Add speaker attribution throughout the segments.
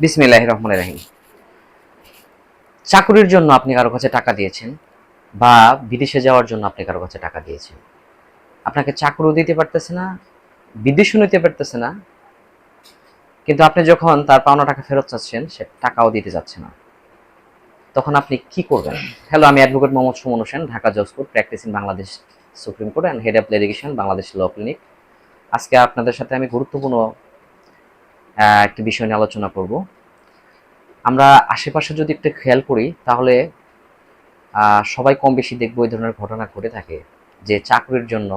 Speaker 1: বিসমিল্লাহ রহমান রাহিম। চাকুরির জন্য আপনি কারও কাছে টাকা দিয়েছেন বা বিদেশে যাওয়ার জন্য আপনি কারও কাছে টাকা দিয়েছেন। আপনাকে চাকরিও দিতে পারতেছে না, বিদেশও নিতে পারতেছে না। কিন্তু আপনি যখন তার পাওনা টাকা ফেরত চাচ্ছেন, সে টাকাও দিতে যাচ্ছে না। তখন আপনি কি করবেন? হ্যালো আমি অ্যাডভোকেট মোহাম্মদ সুমন হোসেন, ঢাকা জজ court practice in Bangladesh supreme court and head of litigation Bangladesh law clinic আজকে আপনাদের সাথে আমি গুরুত্বপূর্ণ একটি বিষয় নিয়ে আলোচনা করব। আমরা আশেপাশে যদি একটু খেয়াল করি, তাহলে সবাই কম বেশি দেখব এই ধরনের ঘটনা ঘটে থাকে, যে চাকরির জন্য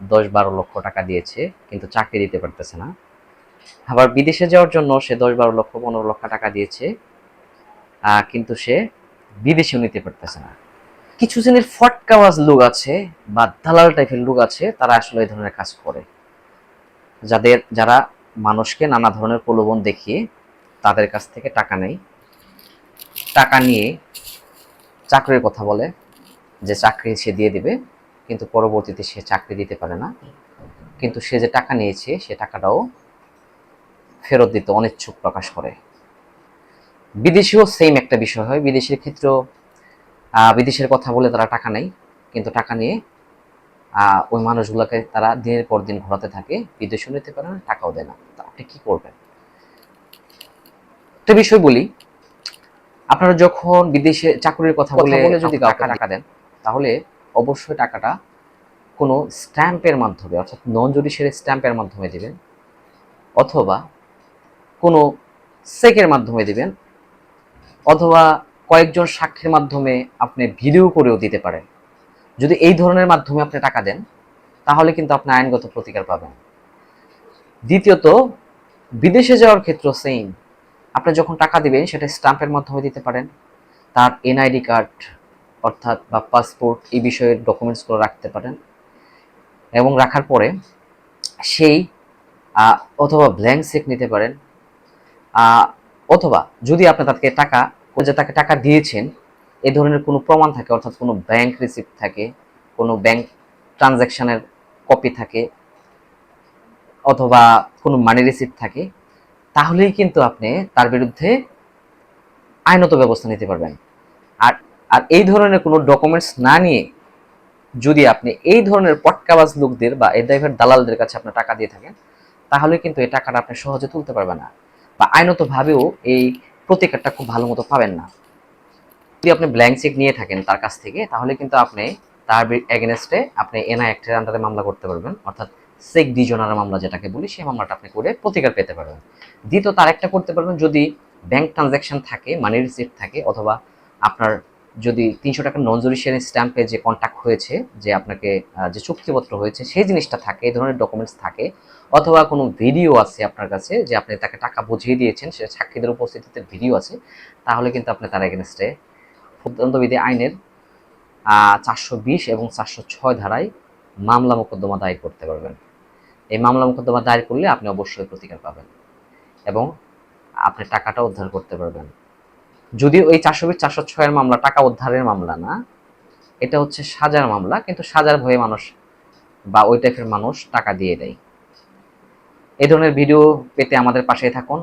Speaker 1: দশ বারো লক্ষ টাকা দিয়েছে, কিন্তু চাকরি দিতে পারতেছে না। আবার বিদেশে যাওয়ার জন্য সে দশ বারো লক্ষ, পনেরো লক্ষ টাকা দিয়েছে কিন্তু সে বিদেশেও নিতে পারতেছে না। কিছু শ্রেণির ফটকাওয়াজ লোক আছে বা দালাল টাইপের লোক আছে, তারা আসলে এই ধরনের কাজ করে। যাদের, যারা মানুষকে নানা ধরনের প্রলোভন দেখিয়ে তাদের কাছ থেকে টাকা নেয়। টাকা নিয়ে চাকরির কথা বলে যে চাকরি সে দিয়ে দিবে, কিন্তু পরবর্তীতে সে চাকরি দিতে পারে না। কিন্তু সে যে টাকা নিয়েছে, সে টাকাটাও ফেরত দিতে অনিচ্ছুক প্রকাশ করে। বিদেশেও সেম একটা বিষয় হয়। বিদেশের ক্ষেত্রেও বিদেশের কথা বলে তারা টাকা নেয়, কিন্তু টাকা নিয়ে ওই মানুষগুলোকে তারা দিনের পর দিন ঘোরাতে থাকে বিদেশেও নিতে পারে না টাকাও দেয় না। তা আপনি কি করবেন? একটা বিষয় বলি আপনারা যখন বিদেশে চাকরির কথা বলে যদি কাউকে টাকা দেন তাহলে অবশ্যই টাকাটা কোনো স্ট্যাম্পের মাধ্যমে অর্থাৎ নন জুডিশিয়ারি স্ট্যাম্পের মাধ্যমে দেবেন অথবা কোনো চেকের মাধ্যমে দিবেন অথবা কয়েকজন সাক্ষীর মাধ্যমে আপনি ভিডিও করেও দিতে পারেন। যদি এই ধরনের মাধ্যমে আপনি টাকা দেন, তাহলে কিন্তু আপনি আইনগত প্রতিকার পাবেন। দ্বিতীয়ত, বিদেশে যাওয়ার ক্ষেত্র সেম আপনি যখন টাকা দিবেন, সেটা স্ট্যাম্পের মাধ্যমে দিতে পারেন। তার এনআইডি কার্ড অর্থাৎ বা পাসপোর্ট এই বিষয়ের ডকুমেন্টসগুলো রাখতে পারেন। এবং রাখার পরে সেই অথবা ব্ল্যাঙ্ক চেক নিতে পারেন। অথবা যদি আপনি তাকে টাকা, যে তাকে টাকা দিয়েছেন এই ধরনের কোনো প্রমাণ থাকে, অর্থাৎ কোনো ব্যাংক রিসিপ্ট থাকে, কোনো ব্যাংক ট্রানজ্যাকশানের কপি থাকে, অথবা কোনো মানি রিসিপ্ট থাকে, তাহলেই কিন্তু আপনি তার বিরুদ্ধে আইনত ব্যবস্থা নিতে পারবেন। আর আর এই ধরনের কোনো ডকুমেন্টস না নিয়ে যদি আপনি এই ধরনের পটকাবাজ লোকদের বা এই ড্রাইভার দালালদের কাছে আপনি টাকা দিয়ে থাকেন, তাহলে কিন্তু এই টাকাটা আপনি সহজে তুলতে পারবেন না বা আইনতভাবেও এই প্রতিকারটা খুব ভালো মতো পাবেন না। যদি আপনি ব্ল্যাঙ্ক চেক নিয়ে থাকেন তার কাছ থেকে, তাহলে কিন্তু আপনি তার এগেনস্টে আপনি এনআই অ্যাক্টের আন্ডারে মামলা করতে পারবেন। অর্থাৎ চেক ডিজনার মামলা যেটাকে বলি, সেই মামলাটা আপনি করে প্রতিকার পেতে পারবেন। দ্বিতীয় তার একটা করতে পারবেন, যদি ব্যাংক ট্রানজ্যাকশন থাকে মানি রিসিপ্ট থাকে, অথবা আপনার যদি তিনশো টাকার নন জুডিশিয়ারি স্ট্যাম্পে যে কন্ট্যাক্ট হয়েছে, যে আপনাকে যে চুক্তিপত্র হয়েছে, সেই জিনিসটা থাকে, এই ধরনের ডকুমেন্টস থাকে, অথবা কোনো ভিডিও আছে আপনার কাছে, যে আপনি তাকে টাকা বুঝিয়ে দিয়েছেন, সে সাক্ষীদের উপস্থিতিতে ভিডিও আছে, তাহলে কিন্তু আপনি তার এগেনস্টে ফুটদণ্ডবিধি আইনের চারশো বিশ এবং চারশো ছয় ধারায় মামলা মোকদ্দমা দায়ের করতে পারবেন। এই মামলা মোকদ্দমা দায়ের করলে আপনি অবশ্যই প্রতিকার পাবেন এবং আপনি টাকাটা উদ্ধার করতে পারবেন। যদিও এই চারশো বিশ, চারশো ছয়ের মামলা টাকা উদ্ধারের মামলা না, এটা হচ্ছে সাজার মামলা, কিন্তু সাজার ভয়ে মানুষ বা ওই টাইপের মানুষ টাকা দিয়ে দেয়। এই ধরনের ভিডিও পেতে আমাদের পাশেই থাকুন।